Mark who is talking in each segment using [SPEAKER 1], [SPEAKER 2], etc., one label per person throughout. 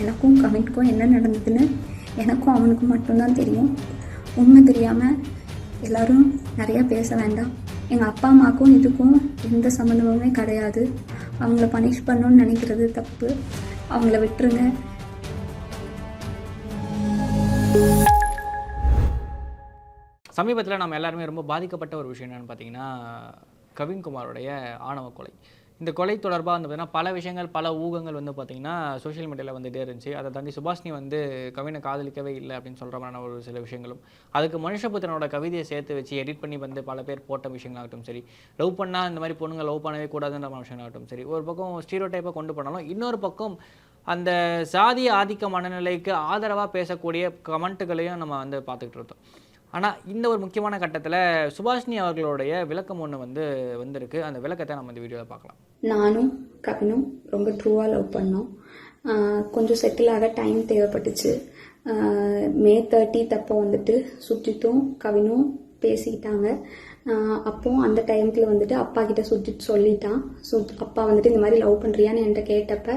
[SPEAKER 1] எனக்கும் கவினுக்கும் என்ன நடந்ததுன்னு எனக்கும் அவனுக்கும் மட்டும்தான் தெரியும். உண்மை தெரியாமல் எல்லோரும் நிறையா பேச வேண்டாம். எங்கள் அப்பா அம்மாக்கும் இதுக்கும் எந்த சம்மந்தமுமே கிடையாது. அவங்கள பனிஷ் பண்ணணும்னு நினைக்கிறது தப்பு. அவங்கள விட்டுருங்க.
[SPEAKER 2] சமீபத்தில் நம்ம எல்லாருமே ரொம்ப பாதிக்கப்பட்ட ஒரு விஷயம் என்னென்னு பார்த்தீங்கன்னா கவின்குமாரோடைய ஆணவ கொலை. இந்த கொலை தொடர்பாக வந்து பார்த்தீங்கன்னா பல விஷயங்கள் பல ஊகங்கள் வந்து பார்த்தீங்கன்னா சோஷியல் மீடியாவில் வந்துகிட்டே இருந்துச்சு. அதை தாண்டி சுபாஷினி வந்து கவினை காதலிக்கவே இல்லை அப்படின்னு சொல்கிற மாதிரியான ஒரு சில விஷயங்களும். அதுக்கு மனுஷபுத்திரனோட கவிதையை சேர்த்து வச்சு எடிட் பண்ணி வந்து பல பேர் போட்ட விஷயங்களாகட்டும் சரி. லவ் பண்ணால் இந்த மாதிரி பொண்ணுங்க லவ் பண்ணவே கூடாதுன்ற விஷயங்களாகட்டும் சரி. ஒரு பக்கம் ஸ்டீரோ டைப்பாக கொண்டு போனாலும் இன்னொரு பக்கம் அந்த சாதிய ஆதிக்க மனநிலைக்கு ஆதரவாக பேசக்கூடிய கமெண்ட்டுகளையும் நம்ம வந்து பார்த்துக்கிட்டு இருந்தோம். ஆனால் இந்த ஒரு முக்கியமான கட்டத்தில் சுபாஷினி அவர்களுடைய விளக்கம் ஒன்று வந்து வந்திருக்கு. அந்த விளக்கத்தை நம்ம இந்த வீடியோவில் பார்க்கலாம்.
[SPEAKER 1] நானும் கவினும் ரொம்ப ட்ரூவாக லவ் பண்ணோம். கொஞ்சம் செட்டில் ஆக டைம் தேவைப்பட்டுச்சு. மே தேர்ட்டி தப்போ வந்துட்டு சுஜித்தும் கவினும் பேசிக்கிட்டாங்க அப்போ அந்த டைமுக்குள்ள வந்துட்டு அப்பா கிட்ட சுஜித் சொல்லிட்டான். சு அப்பா வந்துட்டு இந்த மாதிரி லவ் பண்ணுறியான்னு என்கிட்ட கேட்டப்ப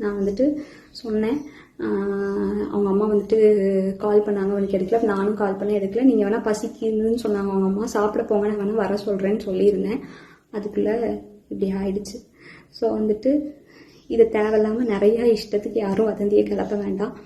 [SPEAKER 1] நான் வந்துட்டு சொன்னேன். அவங்க அம்மா வந்துட்டு கால் பண்ணாங்க. உனக்கு எடுக்கல. நானும் கால் பண்ண எடுக்கல. நீங்கள் வேணால் பசிக்குதுன்னு சொன்னாங்க. அவங்க அம்மா சாப்பிட போங்க. நான் வேணால் வர சொல்கிறேன்னு சொல்லியிருந்தேன். அதுக்குள்ளே இப்படி ஆயிடுச்சு. ஸோ வந்துட்டு இது தேவையில்லாமல் நிறையா இஷ்டத்துக்கு யாரும் வதந்தியை கிளப்ப வேண்டாம்.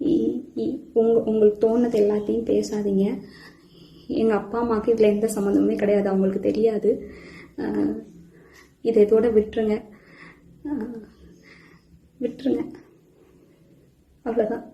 [SPEAKER 1] இ- இ- உங்க உங்களுக்கு தோணுது எல்லாத்தையும் பேசாதீங்க. எங்கள் அப்பா அம்மாவுக்கு இதில் எந்த சம்மந்தமுமே கிடையாது. அவங்களுக்கு தெரியாது. இதை இதோட விட்டுருங்க. விட்டுருங்க. அவ்வளோதான்